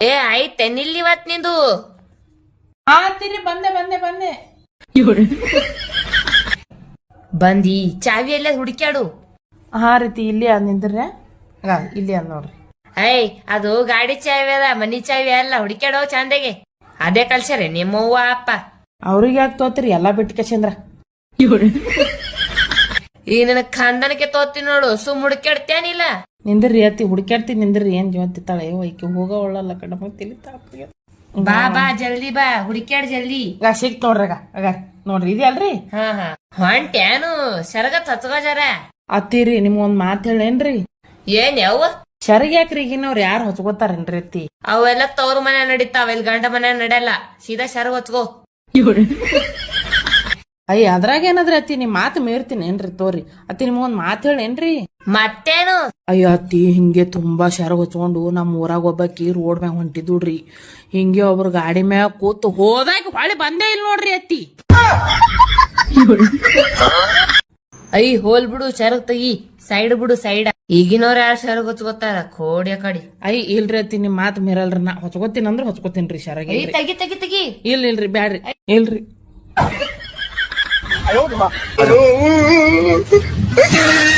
ಏ ಆಯ್ತೆ ನಿಲ್ಲಿವತ್ ನಿಂದು. ಆತಿರಿ ಬಂದೆ ಬಂದೆ ಬಂದೆ. ಬಂದಿ ಚಾವಿ ಎಲ್ಲ ಹುಡುಕ್ಯಾಡು. ಹಾ ರೀತಿ ಇಲ್ಲಿ ಅದ್ ನಿಂದ್ರೆ ಇಲ್ಲಿ ಅದ್ ನೋಡ್ರಿ. ಐ ಅದು ಗಾಡಿ ಚಾವಿ ಅದ ಮನಿ ಚಾವಿ ಅಲ್ಲ ಹುಡುಕ್ಯಾಡೋ ಚಂದಗೆ. ಅದೇ ಕಲ್ಸ್ಯಾರೆ ನಿಮ್ಮವ್ವ ಅಪ್ಪ. ಅವ್ರಿಗೆ ಯಾಕೆ ತೋತಿರಿ? ಎಲ್ಲಾ ಬಿಟ್ಕಚಂದ್ರ ಈ ನಿನಗ್ ಖಂದನಕ್ಕೆ ತೋತಿ ನೋಡು ಸುಮ್ ಹುಡುಕ್ಯಾಡ್ತೇನಿಲ್ಲ ನಿಂದ್ರಿ ಅತ್ತಿ ಹುಡ್ಕ್ಯಾಡ್ತಿ ನಿಂದ್ರಿ ಏನ್ ಜೀವತ್ತಿತ್ತಾಳೆ ಐಕೆ ಹೋಗ ಒಳ್ಳಲ್ಲ ಕಡ ತಿಳಿ ಬಾ ಬಾ ಜಲ್ದಿ ಬಾ ಹುಡುಕ್ಯಾಡ್ ಜಲ್ದಿ. ಈಗ ನೋಡ್ರಗ ಅಗ ನೋಡ್ರಿ ಇದೆ ಅಲ್ರಿ ಹಾ. ಹಾ ಹೊಂಟ್ಯಾನು ಸರಗತ್ ಹಚ್ಕೋ ಜರ. ಅತ್ತಿರಿ ನಿಮ್ಗೊಂದ್ ಮಾತ್ ಹೇಳೇನ್ರಿ? ಏನ್ ಯಾವ ಶರ್ಗ್ ಯಾಕ್ರಿ ಈಗಿನವ್ರು ಯಾರು ಹೊಚ್ಕೋತಾರೇನ್ರಿ ಅತ್ತಿ? ಅವೆಲ್ಲ ತವ್ರ ಮನೆ ನಡೀತಾವ ಇಲ್ಲಿ ಗಂಡ ಮನೆ ನಡೆಯಲ್ಲ. ಸೀದಾ ಶರಗ್ ಹೊಚ್ಕೋ ಅಯ್ಯ ಅದ್ರಾಗ ಏನಾದ್ರಿ ಅತ್ತಿ? ನಿಮ್ ಮಾತು ಮೀರ್ತೀನಿ ಏನ್ರಿ ತೋರಿ. ಅತ್ತಿ ನಿಮ್ಗೊಂದ್ ಮಾತ್ ಹೇಳೇನ್ರಿ ಮತ್ತೇನು? ಅಯ್ಯ ಅತ್ತಿ ಹಿಂಗೆ ತುಂಬಾ ಶರ ಹೊಚ್ಕೊಂಡು ನಮ್ಮ ಊರಾಗ ಒಬ್ಬಾಕಿ ರೋಡ್ ಮ್ಯಾಗ ಹೊಂಟಿದ್ದುಡ್ರಿ. ಹಿಂಗೆ ಒಬ್ರು ಗಾಡಿ ಮ್ಯಾಗ ಕೂತು ಹೋದಾಗ ಹೊಳಿ ಬಂದೇ ಇಲ್ಲ ನೋಡ್ರಿ ಅತ್ತಿ. ಅಯ್ಯ ಹೋಲ್ ಬಿಡು ಶರಗ್ ತೆಗಿ. ಸೈಡ್ ಬಿಡು ಸೈಡ್. ಈಗಿನವ್ರ ಯಾರು ಶರಗ್ ಹೊಚ್ಕೋತಾರ? ಕೋಡಿಯ ಕಡಿ. ಅಯ್ಯ ಇಲ್ರಿ ಅತ್ತಿ ನಿಮ್ ಮಾತು ಮೀರಲ್ರಿ. ನಾ ಹೊಚ್ಕೋತೀನಿ ಅಂದ್ರೆ ಹೊಚ್ಕೋತೀನಿ ಶರಗ. ತಗಿ ತೆಗಿ ತೆಗಿ ತೆಗಿ. ಇಲ್ಲ ಇಲ್ರಿ ಬ್ಯಾಡ್ರಿ. ಇಲ್ರಿ. 哎呦我的妈！哎呦